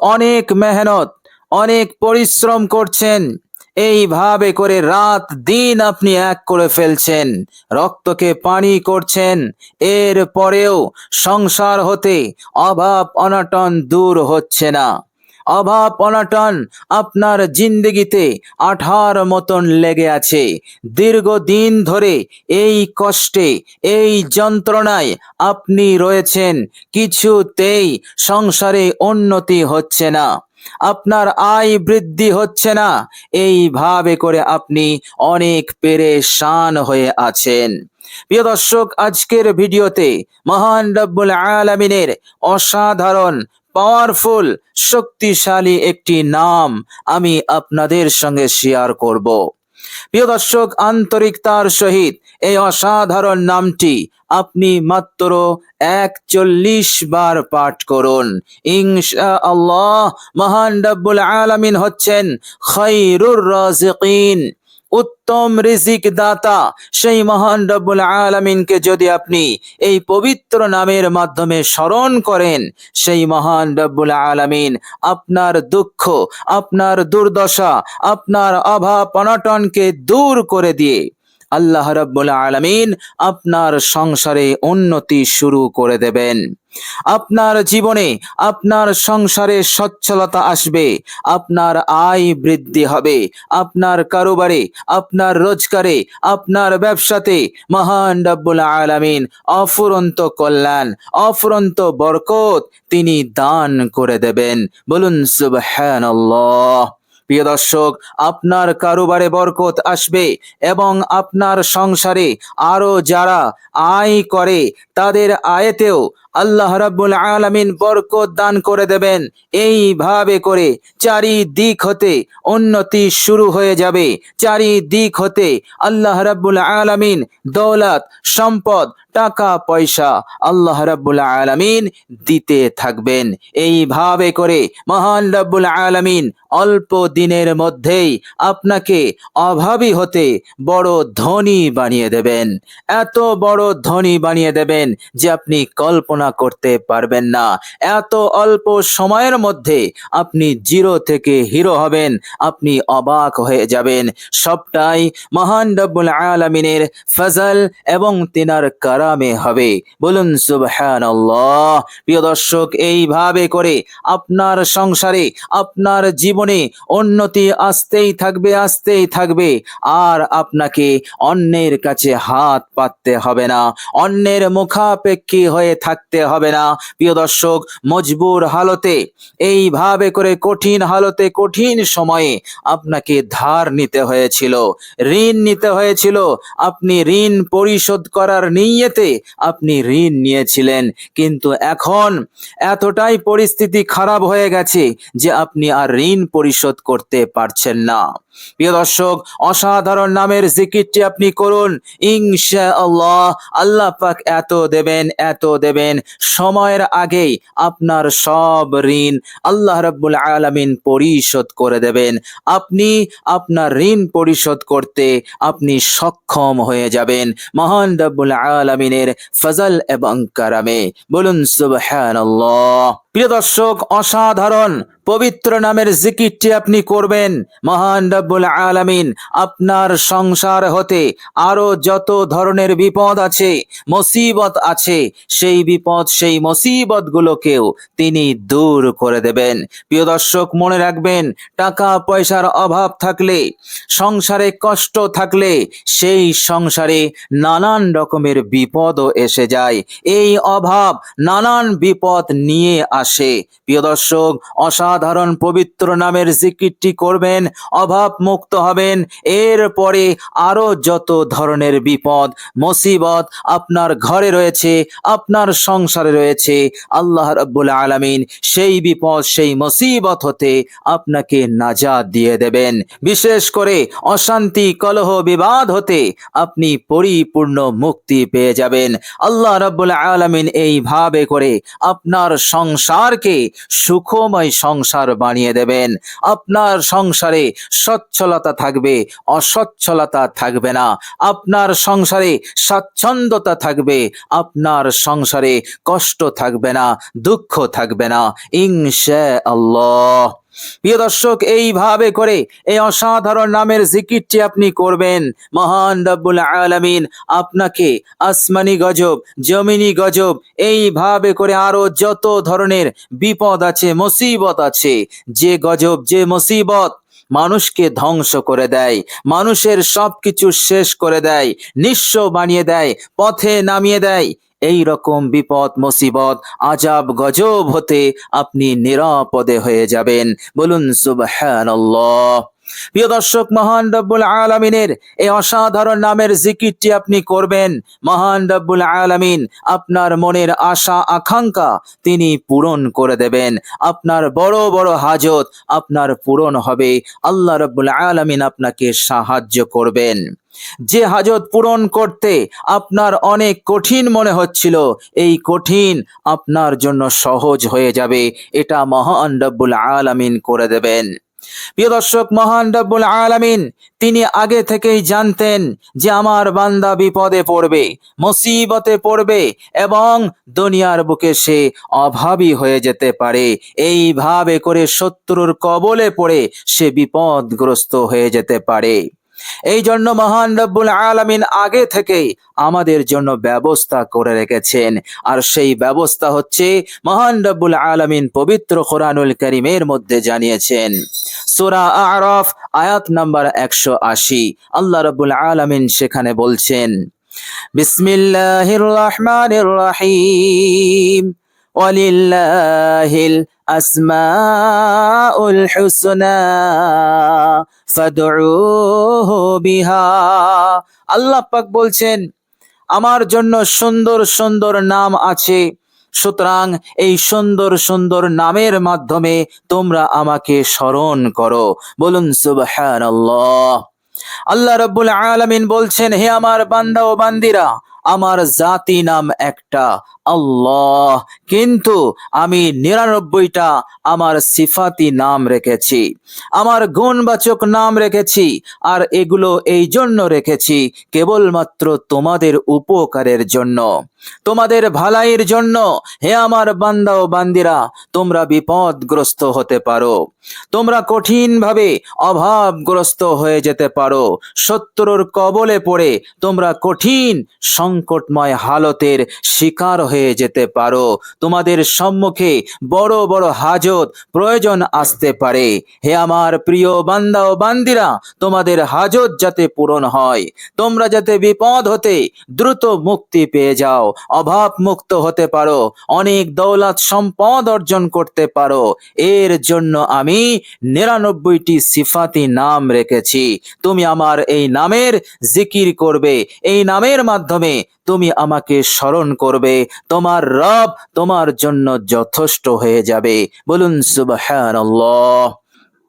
অনেক মেহনত, অনেক পরিশ্রম করছেন। এইভাবে করে রাত দিন আপনি এক করে ফেলছেন। রক্তকে পানি করছেন। এর পরেও সংসার হতে অভাব অনাটন দূর হচ্ছে না। অভাব অনটন আপনার জিন্দগিতে আঠার মতন লেগে আছে। দীর্ঘদিন ধরে এই কষ্টে, এই যন্ত্রণায় আপনি রয়েছেন, কিছুতেই সংসারে উন্নতি হচ্ছে না। আপনার আয় বৃদ্ধি হচ্ছে না এইভাবে করে আপনি অনেক পেরেশান হয়ে আছেন। প্রিয় দর্শক, আজকের ভিডিওতে মহান রব্বুল আলামিনের অসাধারণ পাওয়ারফুল শক্তিশালী একটি নাম আমি আপনাদের সঙ্গে শেয়ার করব। প্রিয় দর্শক আন্তরিকতার সহিত এই অসাধারণ নামটি আপনি মাত্র একচল্লিশ বার পাঠ করুন। ইনশা আল্লাহ মহান রব্বুল আলামিন হচ্ছেন খৈরুর রাজিকিন। উত্তম রিজিক দাতা, সেই মহান রব্বুল আলামিনকে যদি আপনি এই পবিত্র নামের মাধ্যমে স্মরণ করেন, সেই মহান রব্বুল আলামিন আপনার দুঃখ, আপনার দুর্দশা, আপনার অভাব অনটনকে দূর করে দিয়ে আল্লাহ রব্বুল আলামিন আপনার সংসারে উন্নতি শুরু করে দেবেন। আপনার জীবনে আপনার সংসারে সচ্ছলতা আসবে, আপনার আয় বৃদ্ধি হবে, আপনার কারোবারে, আপনার রোজগারে, আপনার ব্যবসাতে, মহান রব্বুল আলামিন অফুরন্ত কল্যাণ, অফুরন্ত বরকত তিনি দান করে দেবেন। বলুন, সুবহানাল্লাহ। প্রিয় দর্শক, আপনার কারোবারে বরকত আসবে এবং আপনার সংসারে আরও যারা আয় করে, তাদের আয়েতেও আল্লাহ রাব্বুল আলামিন বরকত দান করে দেবেন। এইভাবে করে চারিদিক হতে উন্নতি শুরু হয়ে যাবে। চারিদিক হতে আল্লাহ রাব্বুল আলামিন দৌলত, সম্পদ, টাকা, পয়সা আল্লাহ রাব্বুল আলামিন দিতে থাকবেন। এইভাবে করে মহান রাব্বুল আলামিন অল্প দিনের মধ্যেই আপনাকে অভাবী হতে বড় ধনী বানিয়ে দেবেন। এত বড় ধনী বানিয়ে দেবেন যে আপনি কল্পনা করতে পারবেন না। এত অল্প সময়ের মধ্যে আপনি জিরো থেকে হিরো হবেন, আপনি অবাক হয়ে যাবেন। সবটাই মহান রব্বুল আলামিনের ফজল এবং তিনার কারামে হবে। বলুন, সুবহানাল্লাহ। প্রিয় দর্শক, এইভাবে করে আপনার সংসারে, আপনার জীবনে উন্নতি আসতেই থাকবে আসতেই থাকবে। আর আপনাকে অন্যের কাছে হাত পাততে হবে না। অন্যের মুখাপেক্ষী হয়ে থাকতে হবে না। প্রিয় দর্শক, মজবুর হালতে, এইভাবে করে কঠিন হালতে, কঠিন সময়ে আপনাকে ধার নিতে হয়েছিল। ঋণ নিতে হয়েছিল। আপনি ঋণ পরিশোধ করার নিয়েতে আপনি ঋণ নিয়েছিলেন। কিন্তু এখন এতটাই পরিস্থিতি খারাপ হয়ে গেছে যে আপনি আর ঋণ পরিশোধ করতে পারছেন না। প্রিয় দর্শক, অসাধারণ নামের জিকিরটি আপনি করুন। ইনশা আল্লাহ আল্লাহ পাক এত দেবেন এত দেবেন। সময়ের আগেই আপনার সব ঋণ আল্লাহ রাব্বুল আলামিন পরিশোধ করে দেবেন। আপনি আপনার ঋণ পরিশোধ করতে আপনি সক্ষম হয়ে যাবেন। মহান রাব্বুল আলামিনের ফজল এবং কারামে। বলুন, সুবহানাল্লাহ। প্রিয় দর্শক, অসাধারণ, পবিত্র নামের জিকিরটি আপনি করবেন। মহান রব্বুল আলামিন আপনার সংসার হতে আরও যত ধরনের বিপদ আছে, মুসিবত আছে, সেই বিপদ, সেই মুসিবত গুলোকেও তিনি দূর করে দেবেন। প্রিয় দর্শক, মনে রাখবেন, টাকা পয়সার অভাব থাকলে, সংসারে কষ্ট থাকলে, সেই সংসারে নানান রকমের বিপদও এসে যায়। এই অভাব, নানান বিপদ নিয়ে আসে। প্রিয় দর্শক, অসাধারণ পবিত্র নামের জিকিরটি করবেন, অভাব মুক্ত হবেন। এরপরে আরও যত ধরনের বিপদ, মুসিবত আপনার ঘরে রয়েছে, আপনার সংসারে রয়েছে, আল্লাহ রাব্বুল আলামিন সেই বিপদ, সেই মুসিবত হতে আপনাকে নাজাত দিয়ে দেবেন। বিশেষ করে অশান্তি, কলহ, বিবাদ হতে আপনি পরিপূর্ণ মুক্তি পেয়ে যাবেন। আল্লাহ রাব্বুল আলামিন এইভাবে করে আপনার সংসারকে সুখময় সংসার সংসার বানিয়ে দেবেন। আপনার সংসারে সচ্ছলতা থাকবে, অসচ্ছলতা থাকবে না। আপনার সংসারে স্বাচ্ছন্দ্যতা থাকবে, আপনার সংসারে কষ্ট থাকবে না, দুঃখ থাকবে না ইনশা আল্লাহ প্রিয় দর্শক, এইভাবে করে এই অসাধারণ নামের জিকিরটি আপনি করবেন। মহান রব্বুল আলামিন আপনাকে আসমানি গজব, জমিনি গজব, এইভাবে করে আরও যত ধরনের বিপদ আছে, মুসিবত আছে, যে গজব, যে মুসিবত মানুষকে ধ্বংস করে দেয়, মানুষের সবকিছু শেষ করে দেয়, নিঃস্ব বানিয়ে দেয়, পথে নামিয়ে দেয়। এই রকম বিপদ, মুসিবত, আজাব, গজব হতে আপনি নিরাপদে হয়ে যাবেন। বলুন, সুবহানাল্লাহ। প্রিয় দর্শক, মহান রব্বুল আলামিনের এই অসাধারণ নামের জিকিরটি আপনি করবেন। মহান রব্বুল আলামিন আপনার মনের আশা, আকাঙ্ক্ষা তিনি পূরণ করে দেবেন। আপনার বড় বড় হাজত আপনার পূরণ হবে। আল্লাহ রব্বুল আলামিন আপনাকে সাহায্য করবেন। যে হাজত পূরণ করতে আপনার অনেক কঠিন মনে হচ্ছিল, এই কঠিন আপনার জন্য সহজ হয়ে যাবে। এটা মহান রব্বুল আলামিন করে দেবেন। প্রিয় দর্শক, মহান রব্বুল আলামিন, তিনি আগে থেকেই জানতেন যে আমার বান্দা বিপদে পড়বে, মুসিবতে পড়বে এবং দুনিয়ার বুকে সে অভাবী হয়ে যেতে পারে। এইভাবে করে শত্রুর কবলে পড়ে সে বিপদগ্রস্ত হয়ে যেতে পারে। এই জন্য মহান রব্বুল আলামিন আগে থেকেই আমাদের জন্য ব্যবস্থা করে রেখেছেন। আর সেই ব্যবস্থা হচ্ছে মহান রব্বুল আলামিন পবিত্র কোরআনুল করিমের মধ্যে জানিয়েছেন, সূরা আরাফ আয়াত নাম্বার একশো আশি। আল্লাহ রব্বুল আলামিন সেখানে বলছেন, বিসমিল্লাহির রহমানির রহিম। ওয়ালিল্লাহিল আসমাউল হুসনা, ফাদউহু বিহা। আল্লাহ পাক বলছেন, আমার জন্য সুন্দর সুন্দর নাম আছে, সুতরাং এই সুন্দর সুন্দর নামের মাধ্যমে তোমরা আমাকে স্মরণ করো। বলুন সুবহান আল্লাহ রব্বুল আলমিন বলছেন, হে আমার বান্দা ও বান্দিরা, আমার জাতি নাম একটা আল্লাহ। কিন্তু আমি নিরানব্বইটা আমার সিফাতি নাম রেখেছি। আমার গুণবাচক নাম রেখেছি আর এগুলো এই জন্য রেখেছি কেবলমাত্র তোমাদের উপকারের জন্য। তোমাদের ভালাইয়ের জন্য হে আমার বান্দা ও বান্দিরা, তোমরা বিপদগ্রস্ত হতে পারো। তোমরা কঠিনভাবে অভাবগ্রস্ত হয়ে যেতে পারো। শত্রুর কবলে পড়ে তোমরা কঠিন সংকটময় হালতের শিকার হয়ে যেতে পারো। তোমাদের সম্মুখে বড় বড় হাজত প্রয়োজন আসতে পারে। হে আমার প্রিয় বান্দা ও বান্দিরা, তোমাদের হাজত যাতে পূরণ হয়, তোমরা যাতে বিপদ হতে দ্রুত মুক্তি পেয়ে যাও, অভাব মুক্ত হতে পারো, অনেক দৌলত সম্পদ অর্জন করতে পারো। এর জন্য আমি নিরানব্বইটি সিফাতি নাম রেখেছি। তুমি আমার এই নামের জিকির করবে। এই নামের মাধ্যমে তুমি আমাকে স্মরণ করবে তোমার রব তোমার জন্য যথেষ্ট হয়ে যাবে। বলুন সুবহানাল্লাহ।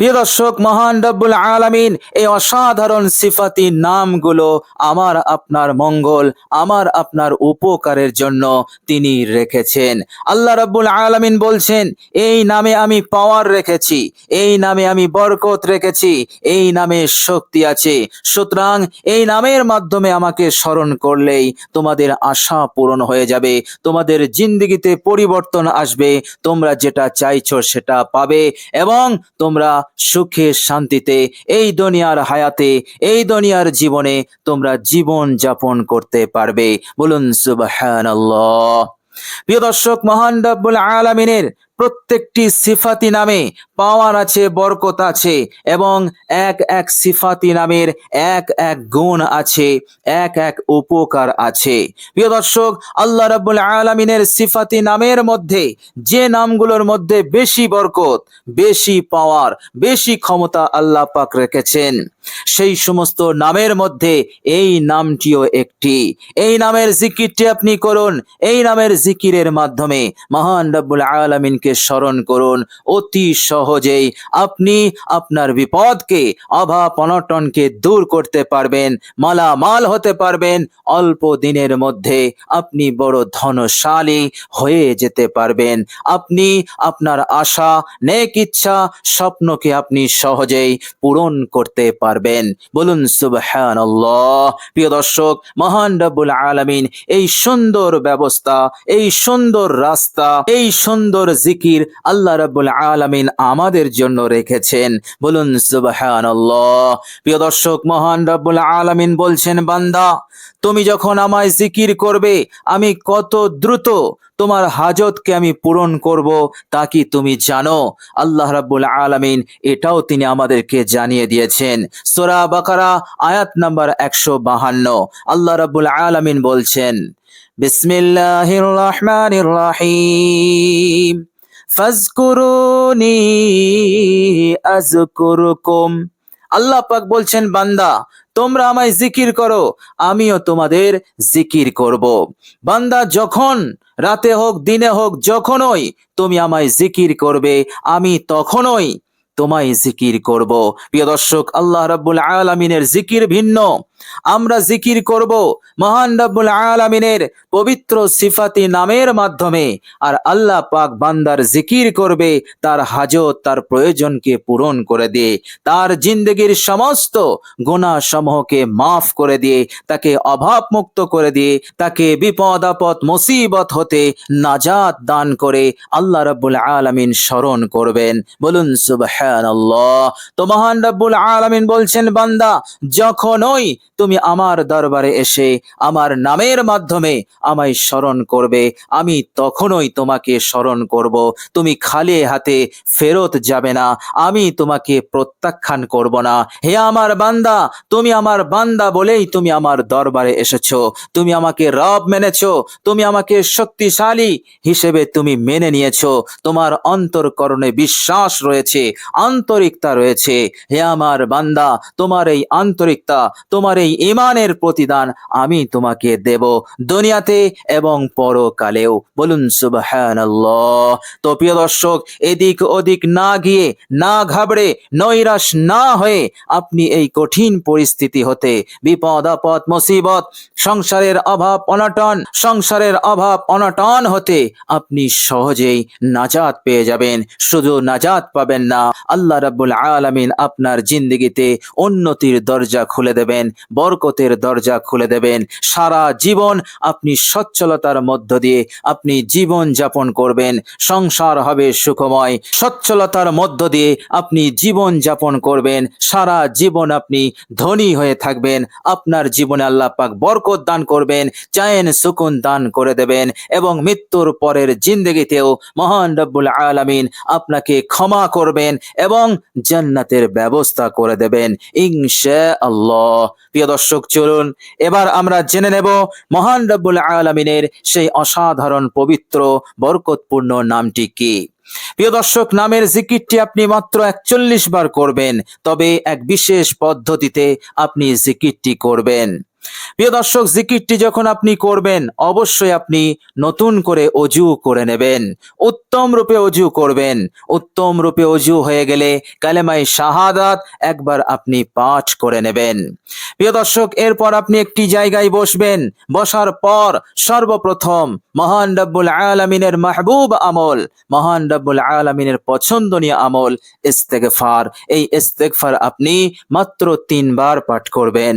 প্রিয় দর্শক, মহান রব্বুল আলামিন, এই অসাধারণ সিফাতি নামগুলো আমার আপনার মঙ্গল, আমার আপনার উপকারের জন্য তিনি রেখেছেন। আল্লাহ রব্বুল আলামিন বলছেন, এই নামে আমি পাওয়ার রেখেছি, এই নামে আমি বরকত রেখেছি, এই নামে শক্তি আছে। সুতরাং এই নামের মাধ্যমে আমাকে স্মরণ করলেই তোমাদের আশা পূরণ হয়ে যাবে, তোমাদের জিন্দগিতে পরিবর্তন আসবে, তোমরা যেটা চাইছো সেটা পাবে এবং তোমরা সুখে, শান্তিতে এই দুনিয়ার হায়াতে, এই দুনিয়ার জীবনে তোমরা জীবন যাপন করতে পারবে। বলুন, সুবহানাল্লাহ। প্রিয় দর্শক, মহান রব্বুল আলামিনের প্রত্যেকটি সিফাতি নামে পাওয়ার আছে, বরকত আছে এবং এক এক সিফাতি নামের এক এক গুণ আছে, এক এক উপকার আছে। প্রিয় দর্শক, আল্লাহ রাব্বুল আলামিনের সিফাতি নামের মধ্যে যে নামগুলোর মধ্যে বেশি বরকত, বেশি পাওয়ার, বেশি ক্ষমতা আল্লাহ পাক রেখেছেন, সেই সমস্ত নামের মধ্যে এই নামটিও একটি। এই নামের জিকিরটি আপনি করুন, এই নামের জিকিরের মাধ্যমে মহান রব্বুল আলামিনকে আলামিনকে স্মরণ করুন। অতি সহজেই আপনি আপনার বিপদকে, অভাব, অনটনকে দূর করতে পারবেন, মালামাল হতে পারবেন, অল্প দিনের মধ্যে আপনি বড় ধনশালী হয়ে যেতে পারবেন। আপনি আপনার আশা, নেক ইচ্ছা, স্বপ্নকে আপনি সহজেই পূরণ করতে পারবেন। বলুন, সুবহানাল্লাহ। প্রিয় দর্শক, মহান রব্বুল আলামিন এই সুন্দর ব্যবস্থা, এই সুন্দর রাস্তা, এই সুন্দর জিকির আল্লাহ রাব্বুল আলামিন আমাদের জন্য রেখেছেন। বলুন, সুবহানাল্লাহ। প্রিয় দর্শক, মহান রব্বুল আলামিন বলছেন, বান্দা, তুমি যখন আমায় জিকির করবে, আমি কত দ্রুত তোমার হাজতকে আমি পূরণ করব, তা কি তুমি জানো? আল্লাহ রাব্বুল আলামিন এটাও তিনি আমাদেরকে জানিয়ে দিয়েছেন। সোরা বাকারা, আয়াত নাম্বার একশো বাহান্ন। আল্লাহ রাব্বুল আলামিন বলছেন, বিসমিল্লাহির রহমানির রহিম। ফাজকুরুনি আজকুরুকুম আল্লাহ পাক বলছেন, বান্দা, তোমরা আমায় জিকির করো, আমিও তোমাদের জিকির করব। বান্দা, যখন রাতে হোক, দিনে হোক, যখনই তুমি আমায় জিকির করবে, আমি তখনই তোমায় জিকির করব। প্রিয় দর্শক, আল্লাহ রাব্বুল আলামিনের জিকির ভিন্ন। আমরা জিকির করব মহান রাব্বুল আলামিনের পবিত্র সিফাতি নামের মাধ্যমে আর আল্লাহ পাক বান্দার জিকির করবে, তার হাজত, তার প্রয়োজনকে পূরণ করে দিয়ে, তার জিন্দগির সমস্ত গুনাহ সমূহকে মাফ করে দিয়ে, তাকে অভাব মুক্ত করে দিয়ে, তাকে বিপদ, আপদ, মুসিবত হতে নাজাত দান করে আল্লাহ রাব্বুল আলামিন স্মরণ করবেন। বলুন, সুবহানাল্লাহ। তো মহান রাব্বুল আলামিন বলছেন, বান্দা, যখনই তুমি আমার দরবারে এসে আমার নামের মাধ্যমে আমায় স্মরণ করবে। আমি তখনই তোমাকে স্মরণ করব। তুমি খালি হাতে ফেরত যাবে না। আমি তোমাকে প্রত্যাখ্যান করব না। হে আমার বান্দা, তুমি আমার বান্দা বলেই তুমি আমার দরবারে এসেছ। তুমি আমাকে রব মেনেছো। তুমি আমাকে শক্তিশালী হিসেবে তুমি মেনে নিয়েছো। তোমার অন্তরকরণে বিশ্বাস রয়েছে, আন্তরিকতা রয়েছে। হে আমার বান্দা, তোমার এই আন্তরিকতা, তোমার এই ইমানের প্রতিদান আমি তোমাকে দেব দুনিয়াতে এবং পরকালেও। বলুন, সুবহানাল্লাহ। তো প্রিয় দর্শক, এদিক ওদিক না গিয়ে, না ঘাবড়ে, নৈরাশ না হয়ে আপনি এই কঠিন পরিস্থিতি হতে, বিপদ, আপদ, মুসিবত, সংসারের অভাব, অনটন, সংসারের অভাব, অনটন হতে আপনি সহজেই নাজাত পেয়ে যাবেন। শুধু নাজাত পাবেন না, আল্লাহ রাব্বুল আলামিন আপনার জিন্দগিতে উন্নতির দরজা খুলে দেবেন, বরকতের দরজা খুলে দেবেন। সারা জীবন আপনি সচ্ছলতার মধ্য দিয়ে আপনি জীবন যাপন করবেন। সংসার হবে সুখময়। সচ্ছলতার মধ্য দিয়ে আপনি জীবন যাপন করবেন। সারা জীবন আপনি ধনী হয়ে থাকবেন। আপনার জীবনে আল্লাহ বরকত দান করবেন চায়েন সুকুন দান করে দেবেন এবং মৃত্যুর পরের জিন্দগিতেও মহান রব্বুল আলামিন আপনাকে ক্ষমা করবেন এবং জান্নাতের ব্যবস্থা করে দেবেন। ইনশা আল্লাহ প্রিয় দর্শক, চলুন, এবার আমরা জেনে নেব মহান রব্বুল আলমিনের সেই অসাধারণ পবিত্র, বরকতপূর্ণ নামটি কি। প্রিয় দর্শক, নামের জিকিরটি আপনি মাত্র একচল্লিশ বার করবেন, তবে এক বিশেষ পদ্ধতিতে আপনি জিকিরটি করবেন। প্রিয় দর্শক, জিকিরটি যখন আপনি করবেন, অবশ্যই আপনি নতুন করে অজু করে নেবেন। উত্তম রূপে অজু করবেন। উত্তম রূপে অজু হয়ে গেলে কালেমাই শাহাদাত একবার আপনি পাঠ করে নেবেন। প্রিয় দর্শক, এরপর আপনি একটি জায়গায় বসবেন। বসার পর সর্বপ্রথম মহান রব্বুল আলামিনের মাহবুব আমল, মহান রব্বুল আলামিনের পছন্দনীয় আমল, ইস্তেগফার। এই ইস্তেগফার আপনি মাত্র তিনবার পাঠ করবেন।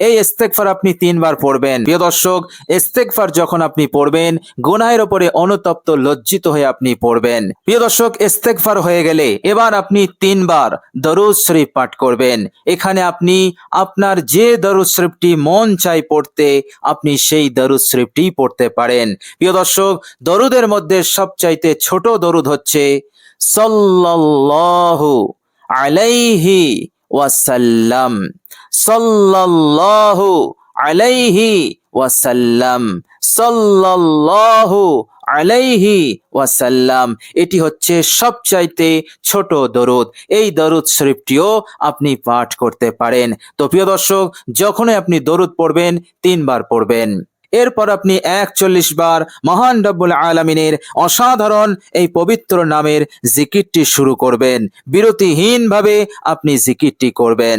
এই ইস্তেগফার আপনি তিনবার পড়বেন। প্রিয় দর্শক, ইস্তেগফার যখন আপনি পড়বেন, গুনাহের ওপরে অনুতপ্ত, লজ্জিত হয়ে আপনি পড়বেন। প্রিয় দর্শক, ইস্তেগফার হয়ে গেলে এবার আপনি তিনবার দরুদ শরীফ পাঠ করবেন। এখানে আপনি আপনার যে দরুদ শরীফটি মন চাই পড়তে, আপনি সেই দরুদ শরীফটি পড়তে পারেন। প্রিয় দর্শক, দরুদের মধ্যে সবচাইতে ছোট দরুদ হচ্ছে, সাল্লাল্লাহু আলাইহি ওয়াসাল্লাম। সাল্লাল্লাহু আলাইহি ওয়াসাল্লাম। সাল্লাল্লাহু আলাইহি ওয়াসাল্লাম। এটি হচ্ছে সবচাইতে ছোট দরুদ। এই দরুদ শরীফটিও আপনি পাঠ করতে পারেন। তো প্রিয় দর্শক, যখনই আপনি দরুদ পড়বেন, তিনবার পড়বেন। এরপর আপনি একচল্লিশ বার মহান রব্বুল আলমিনের অসাধারণ এই পবিত্র নামের জিকিরটি শুরু করবেন। বিরতিহীনভাবে আপনি জিকিরটি করবেন।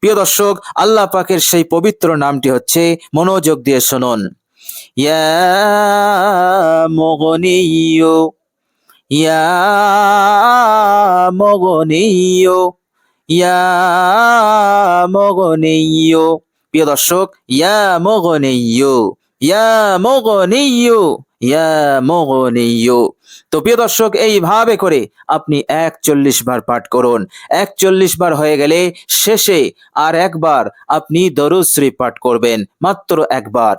প্রিয় দর্শক, আল্লাহ পাকের সেই পবিত্র নামটি হচ্ছে মনোযোগ দিয়ে শুনুন। ইয়া ইয়া ইয়া প্রিয় দর্শক, ইয়া মগনিয়ো ইয়া মগনিয়ো ইয়া মগনিয়ো তো প্রিয় দর্শক, এইভাবে করে আপনি একচল্লিশ বার পাঠ করুন। একচল্লিশ বার হয়ে গেলে শেষে আর একবার আপনি দরুদ শরীফ পাঠ করবেন, মাত্র একবার।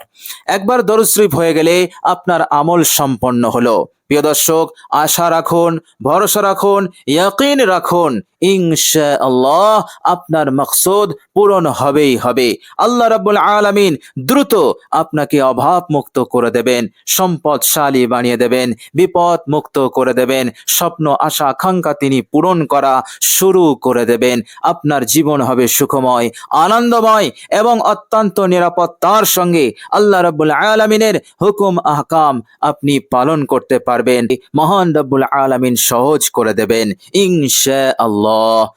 একবার দরুদ শরীফ হয়ে গেলে আপনার আমল সম্পন্ন হলো। প্রিয় দর্শক, আশা রাখুন, ভরসা রাখুন, ইয়াকিন রাখুন। ইনশা আল্লাহ আপনার মকসুদ পূরণ হবেই হবে। আল্লাহ রাব্বুল আলামিন দ্রুত আপনাকে অভাব মুক্ত করে দেবেন, সম্পদশালী বানিয়ে দেবেন, বিপদ মুক্ত করে দেবেন, স্বপ্ন, আশা, আকাঙ্ক্ষা তিনি পূরণ করা শুরু করে দেবেন। আপনার জীবন হবে সুখময়, আনন্দময় এবং অত্যন্ত নিরাপত্তার সঙ্গে আল্লাহ রাব্বুল আলামিনের হুকুম, আহকাম আপনি পালন করতে পারবেন। মহান রব্বুল আলামিন সহজ করে দেবেন। ইনশা আল্লাহ 哦